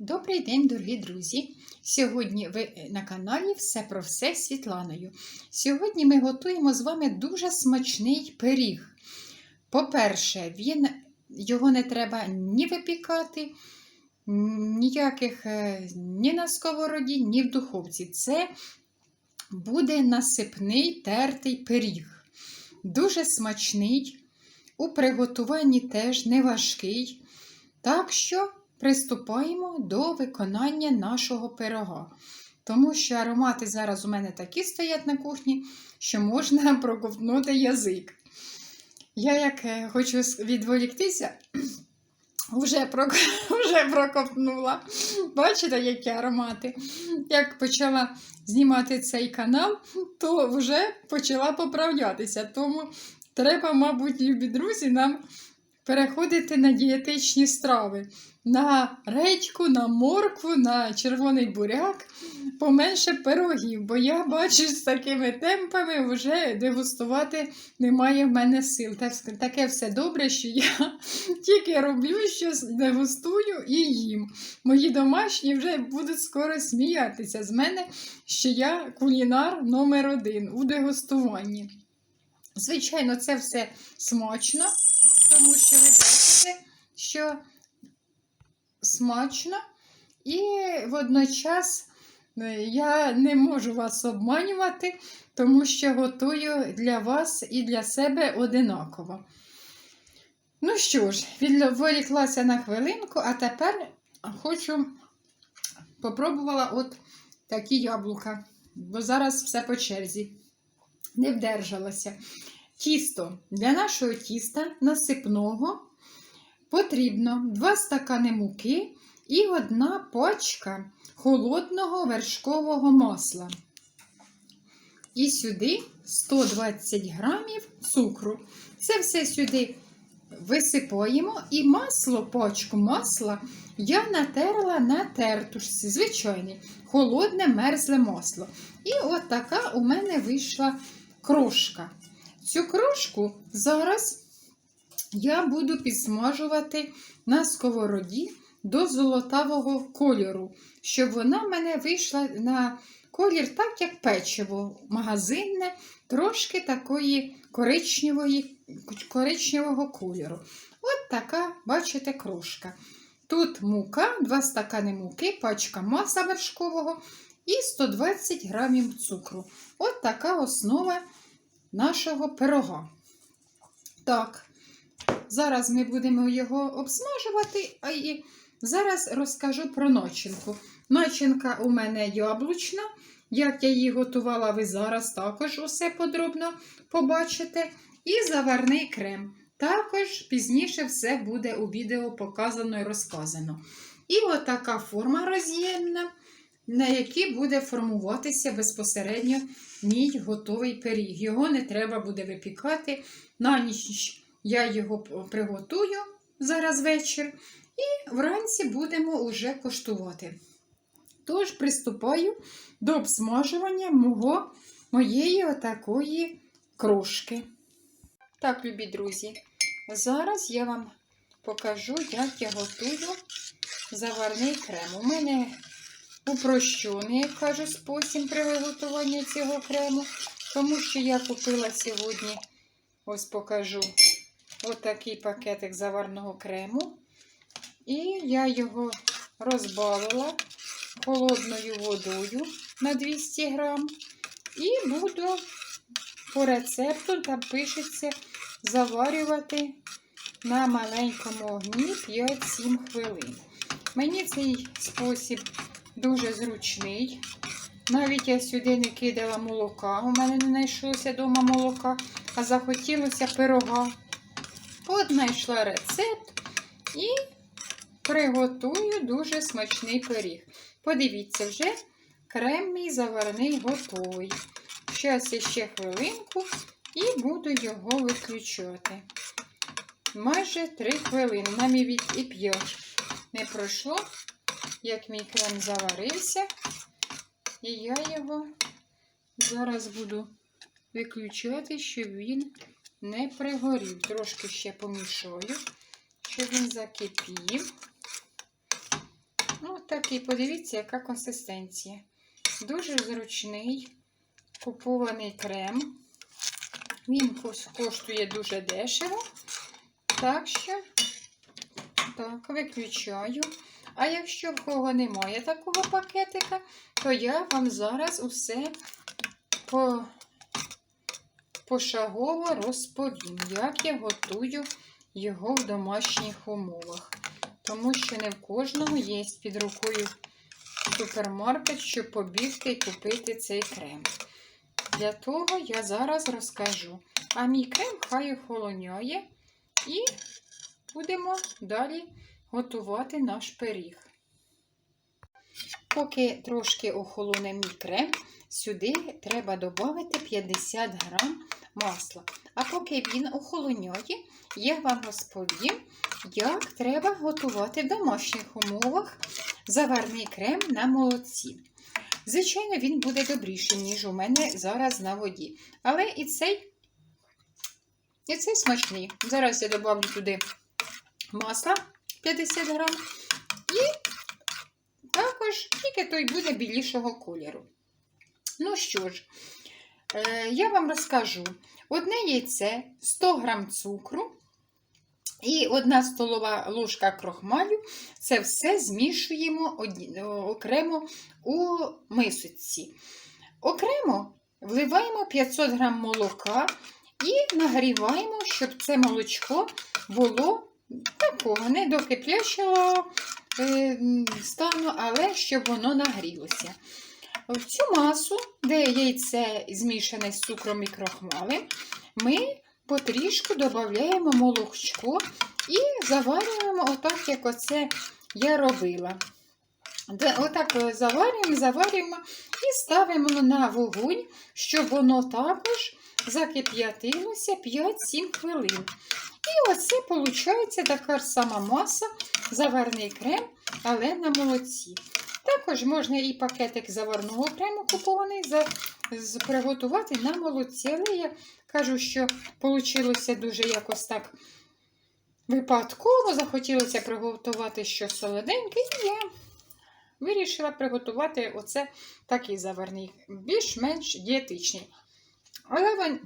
Добрий день, дорогі друзі! Сьогодні ви на каналі Все про все з Світланою. Сьогодні ми готуємо з вами дуже смачний пиріг. По-перше, він, його не треба ні випікати, ніяких е, ні на сковороді, ні в духовці. Це буде насипний тертий пиріг. Дуже смачний, у приготуванні теж не важкий. Так що приступаємо до виконання нашого пирога. Тому що аромати зараз у мене такі стоять на кухні, що можна проковтнути язик. Я як е, хочу відволіктися, вже, прок... вже проковтнула. Бачите, які аромати? Як почала знімати цей канал, то вже почала поправлятися. Тому треба, мабуть, любі друзі, нам переходити на дієтичні страви. На редьку, на моркву, на червоний буряк, поменше пирогів, бо я бачу з такими темпами вже дегустувати немає в мене сил. Таке все добре, що я тільки роблю щось, дегустую і їм. Мої домашні вже будуть скоро сміятися з мене, що я кулінар номер один у дегустуванні. Звичайно, це все смачно, тому що ви бачите, що смачно, і водночас е, я не можу вас обманювати, тому що готую для вас і для себе одинаково. Ну що ж, відволіклася на хвилинку, а тепер хочу попробувала от такі яблука, бо зараз все по черзі. Не вдержалася. Тісто для нашого тіста насипного потрібно 2 стакани муки і одна пачка холодного вершкового масла. І сюди 120 грамів цукру. Це все сюди висипаємо, і масло, пачку масла я натерла на тертушці, звичайне, холодне мерзле масло. І от така у мене вийшла крошка. Цю крошку зараз я буду підсмажувати на сковороді до золотавого кольору, щоб вона в мене вийшла на колір, так як печиво магазинне, трошки такої коричневої, коричневого кольору. От така, бачите, крошка. Тут мука, 2 стакани муки, пачка маса вершкового і 120 грамів цукру. От така основа нашого пирога. Так, зараз ми будемо його обсмажувати, а і зараз розкажу про начинку. Начинка у мене яблучна. Як я її готувала, ви зараз також усе подробно побачите. І заварний крем. Також пізніше все буде у відео показано і розказано. І отака форма роз'ємна, на якій буде формуватися безпосередньо мій готовий пиріг. Його не треба буде випікати. На ніч я його приготую зараз вечір. І вранці будемо уже коштувати. Тож приступаю до обсмажування мого, моєї отакої крошки. Так, любі друзі, зараз я вам покажу, як я готую заварний крем. У мене упрощений, як кажу, спосіб при виготуванні цього крему, тому що я купила сьогодні, ось покажу, отакий пакетик заварного крему. І я його розбавила холодною водою на 200 грам. І буду по рецепту, там пишеться, заварювати на маленькому огні 5-7 хвилин. Мені цей спосіб дуже зручний. Навіть я сюди не кидала молока, у мене не знайшлося вдома молока, а захотілося пирога. От знайшла рецепт і приготую дуже смачний пиріг. Подивіться, вже крем мій заварений готовий. Зараз ще хвилинку і буду його виключати. Майже 3 хвилини, навіть і 5 не пройшло, як мій крем заварився. І я його зараз буду виключати, щоб він не пригорів. Трошки ще помішаю, щоб він закипів. От такий, подивіться, яка консистенція. Дуже зручний купований крем. Він коштує дуже дешево. Так що, так, виключаю. А якщо в кого немає такого пакетика, то я вам зараз усе по, пошагово розповім, як я готую його в домашніх умовах. Тому що не в кожного є під рукою супермаркет, щоб побігти і купити цей крем. Для того я зараз розкажу. А мій крем хай охолоняє і будемо далі готувати наш пиріг. Поки трошки охолоне мій крем, сюди треба додати 50 грам масла. А поки він охолоняє, я вам розповім, як треба готувати в домашніх умовах заварний крем на молоці. Звичайно, він буде добріший, ніж у мене зараз на воді. Але і цей, і цей смачний. Зараз я додавлю туди масла 50 грам. І також тільки той буде білішого кольору. Ну що ж, е, я вам розкажу: одне яйце, 100 грам цукру і одна столова ложка крохмалю. Це все змішуємо окремо у мисочці. Окремо вливаємо 500 грам молока і нагріваємо, щоб це молочко було такого не до кип'ячого е, стану, але щоб воно нагрілося. В цю масу, де яйце змішане з цукром і крохмалем, ми потрішку додаємо молочко і заварюємо отак, як оце я робила. Отак е, заварюємо, заварюємо і ставимо на вогонь, щоб воно також закип'ятилося 5-7 хвилин. І оце виходить така ж сама маса, заварний крем, але на молоці. Також можна і пакетик заварного крему купований за, з- приготувати на молоці. Але я кажу, що вийшло дуже якось так випадково. Захотілося приготувати щось солоденьке, і я вирішила приготувати оце такий заварний, більш-менш дієтичний. Але він,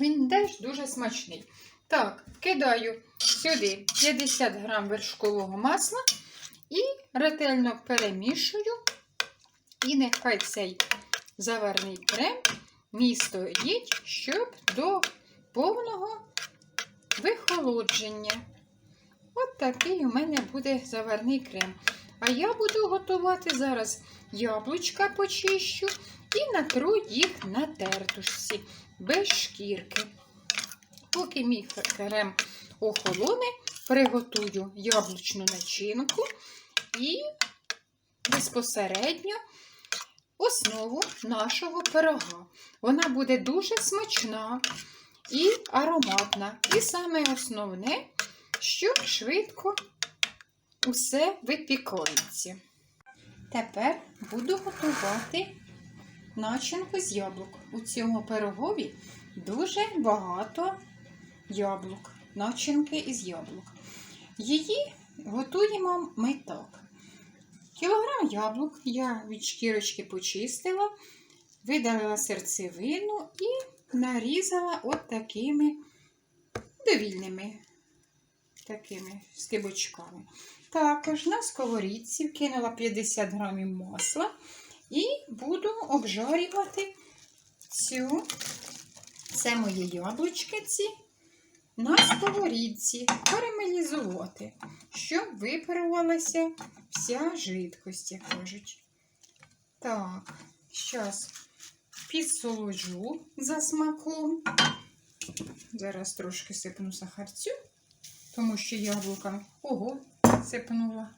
він теж дуже смачний. Так, кидаю сюди 50 грам вершкового масла і ретельно перемішую. І нехай цей заварний крем мій стоїть, щоб до повного вихолодження. От такий у мене буде заварний крем. А я буду готувати зараз яблучка почищу і натру їх на тертушці без шкірки. Поки мій крем охолоне, приготую яблучну начинку і безпосередньо основу нашого пирога. Вона буде дуже смачна і ароматна. І саме основне, що швидко усе випікається. Тепер буду готувати начинку з яблук. У цьому пирогові дуже багато яблук, начинки із яблук. Її готуємо ми так. Кілограм яблук я від шкірочки почистила, видалила серцевину і нарізала от такими довільними такими скибочками. Також на сковорідці вкинула 50 грамів масла і буду обжарювати цю, це мої яблучки ці, на сковорідці, карамелізувати, щоб випарувалася вся жидкость, як кажуть. Так, зараз підсолоджу за смаком. Зараз трошки сипну сахарцю, тому що яблука, ого, сипнула.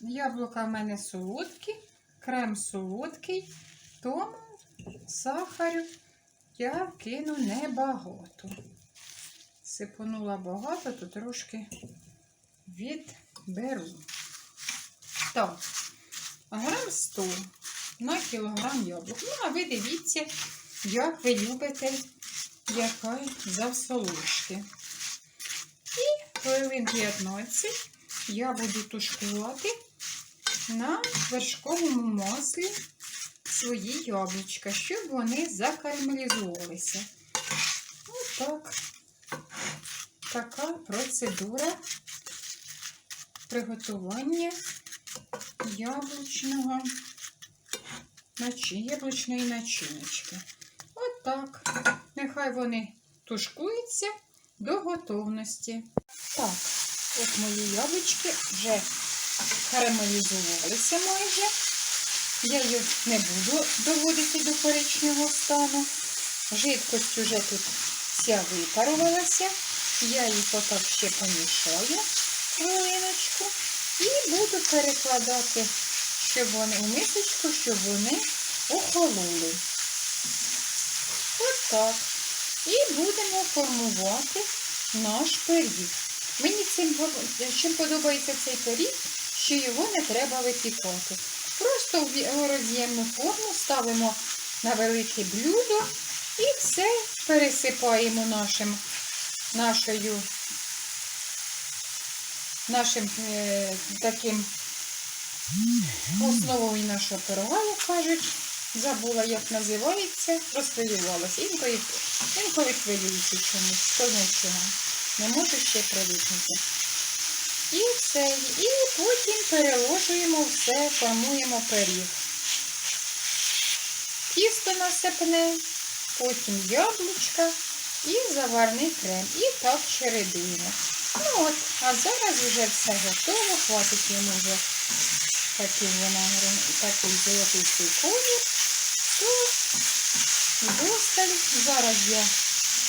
Яблука в мене солодкі, крем солодкий, тому сахарю я кину небагато. Сипонула багато, то трошки відберу. Так, грам 100 на кілограм яблук. Ну, а ви дивіться, як ви любите, яка завсолошки. І хвилин 15 я буду тушкувати на вершковому маслі свої яблучка, щоб вони закарамелізувалися. Отак. Така процедура приготування яблучного яблучної начиночки. Отак. Нехай вони тушкуються до готовності. Так, от мої яблучки вже карамелізувалися майже. Я їх не буду доводити до коричневого стану. Жидкость вже тут вся випарувалася. Я їх отак ще помішаю хвилиночку. І буду перекладати, щоб вони у мисочку, щоб вони охололи. Отак. І будемо формувати наш пиріг. Мені цим чим подобається цей пиріг, що його не треба випікати. Просто в роз'ємну форму ставимо на велике блюдо і все пересипаємо нашим, нашою, нашим е, таким основою нашого пирога, як кажуть. Забула, як називається, розхвилювалася. Інколи, інколи хвилююся чомусь, хто знає чого. Не можу ще привикнути. І все. І потім переложуємо все, формуємо пиріг. Тісто насипне, потім яблучка і заварний крем. І так чередуємо. Ну от, а зараз вже все готово, хватить йому вже такий вона такий золотистий колір. То досталь. Зараз я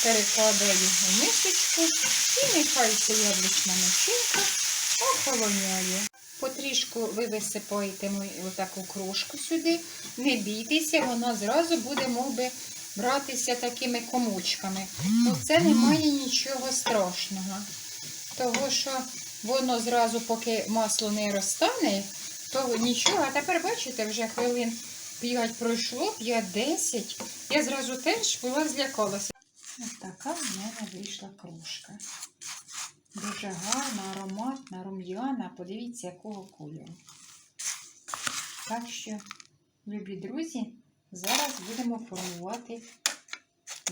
перекладаю в мисочку і нехай ця яблучна начинка охолоняє. Потрішку ви висипаєте отаку кружку сюди. Не бійтеся, вона зразу буде мов би, братися такими комочками. Ну, це немає нічого страшного. Того, що воно зразу, поки масло не розтане, то нічого. А тепер, бачите, вже хвилин 5 пройшло, 5-10. Я зразу теж була злякалася. Ось така в мене вийшла кружка. Дуже гарна, ароматна, рум'яна. Подивіться, якого кольору. Так що, любі друзі, зараз будемо формувати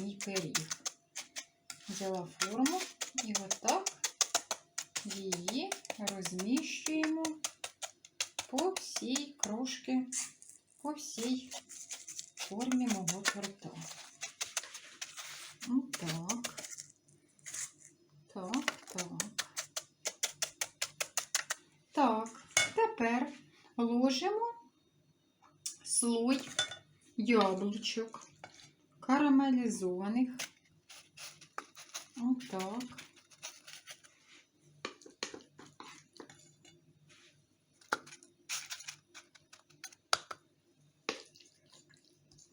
мій пиріг. Взяла форму і отак її розміщуємо по всій кружці, по всій формі мого торта. Отак. Так, так. Так, тепер ложимо слой яблучок карамелізованих. Отак.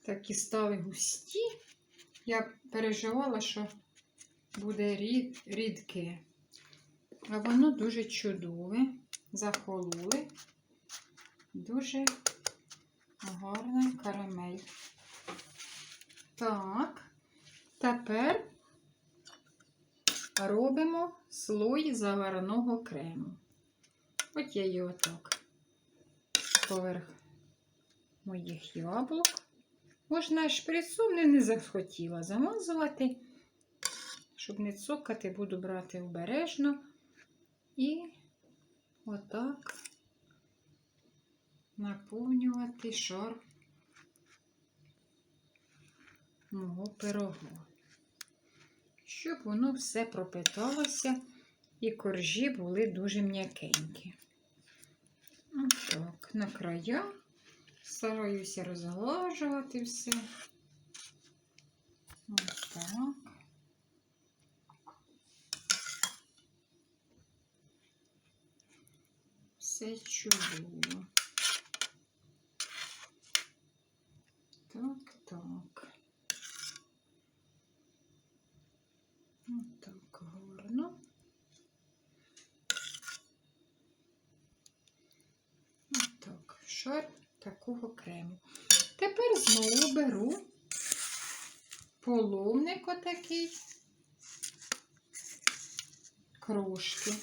Такі стали густі. Я переживала, що буде рід, рідке. А воно дуже чудове, захололе, дуже гарна карамель. Так, тепер робимо слой заварного крему. От я його так поверх моїх яблук. Можна шприцом не, не захотіла замазувати, щоб не цокати, буду брати обережно і отак наповнювати шар мого пирога, щоб воно все пропиталося і коржі були дуже м'якенькі. Отак, на края. Стараюся розглажувати все. Ось так. Все чудово. Так, так. Ось так гарно. Ось так, шар такого крему. Тепер знову беру половник отакий, крошки.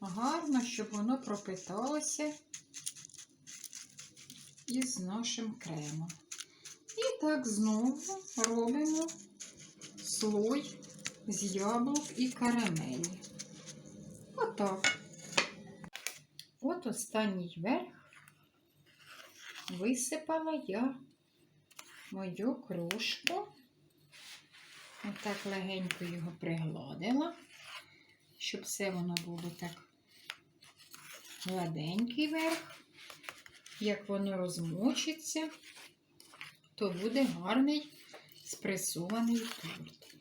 гарно, щоб воно пропиталося із нашим кремом. І так знову робимо слой з яблук і карамелі. Отак. От останній верх висипала я мою кружку. Отак легенько його пригладила, щоб все воно було так гладенький верх. Як воно розмочиться, то буде гарний спресований торт.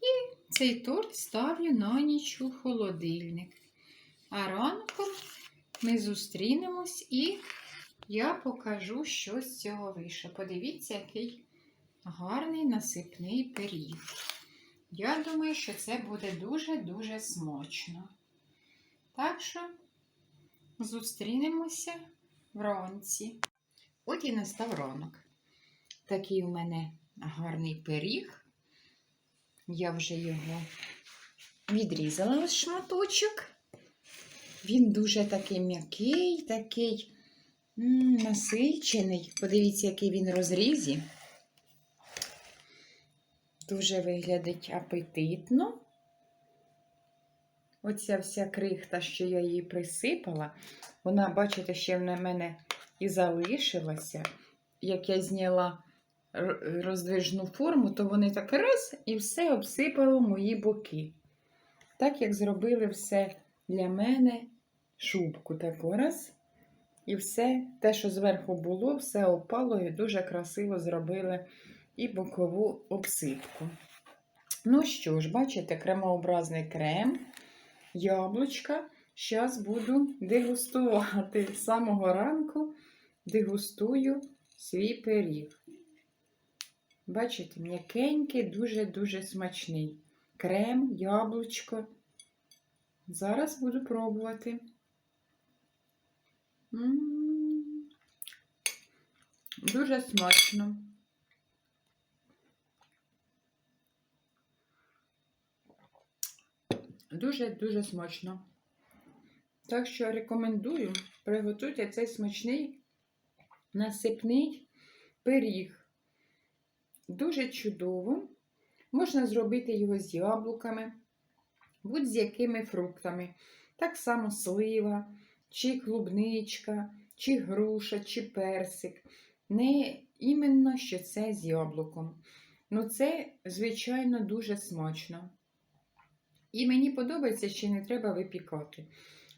І цей торт ставлю на ніч у холодильник. А ранком ми зустрінемось і я покажу, що з цього вийшло. Подивіться, який гарний насипний пиріг. Я думаю, що це буде дуже-дуже смачно. Так що зустрінемося вранці. От і настав ранок. Такий у мене гарний пиріг. Я вже його відрізала ось шматочок. Він дуже такий м'який, такий насичений. Подивіться, який він розрізі. Дуже виглядить апетитно. Оця вся крихта, що я її присипала, вона, бачите, ще в мене і залишилася. Як я зняла роздвижну форму, то вони так раз і все обсипало мої боки. Так як зробили все для мене шубку таку раз. І все, те, що зверху було, все опало і дуже красиво зробили і бокову обсипку. Ну що ж, бачите, кремообразний крем, яблучка. Зараз буду дегустувати. З самого ранку дегустую свій пиріг. Бачите, м'якенький, дуже-дуже смачний. Крем, яблучко. Зараз буду пробувати. Дуже смачно. Дуже-дуже смачно. Так що рекомендую приготуйте цей смачний насипний пиріг. Дуже чудово. Можна зробити його з яблуками, будь-з якими фруктами. Так само слива, чи клубничка, чи груша, чи персик. Не іменно, що це з яблуком. Ну, це, звичайно, дуже смачно. І мені подобається, що не треба випікати.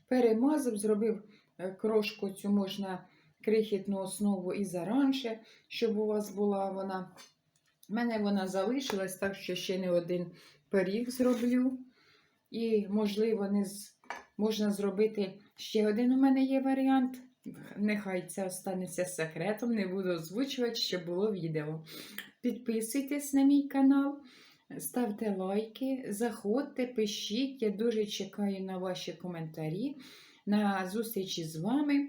Перемазав, зробив е, крошку цю можна крихітну основу і заранше, щоб у вас була вона. У мене вона залишилась, так що ще не один пиріг зроблю. І, можливо, не з... можна зробити ще один. У мене є варіант. Нехай це останеться секретом, не буду озвучувати, щоб було відео. Підписуйтесь на мій канал, ставте лайки, заходьте, пишіть. Я дуже чекаю на ваші коментарі, на зустрічі з вами.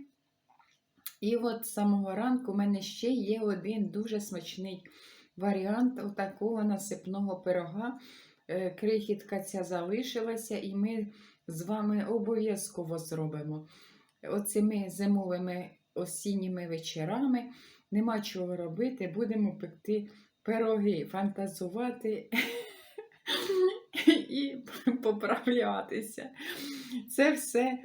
І от з самого ранку у мене ще є один дуже смачний варіант отакого насипного пирога. Е, Крихітка ця залишилася, і ми з вами обов'язково зробимо. Оцими зимовими осінніми вечорами нема чого робити, будемо пекти пироги, фантазувати і поправлятися. Це все,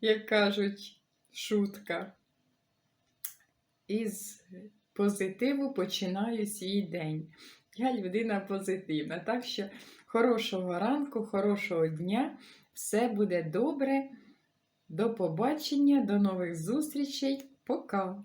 як кажуть, шутка. Із позитиву починаю свій день. Я людина позитивна. Так що хорошого ранку, хорошого дня. Все буде добре. До побачення, до нових зустрічей. Пока!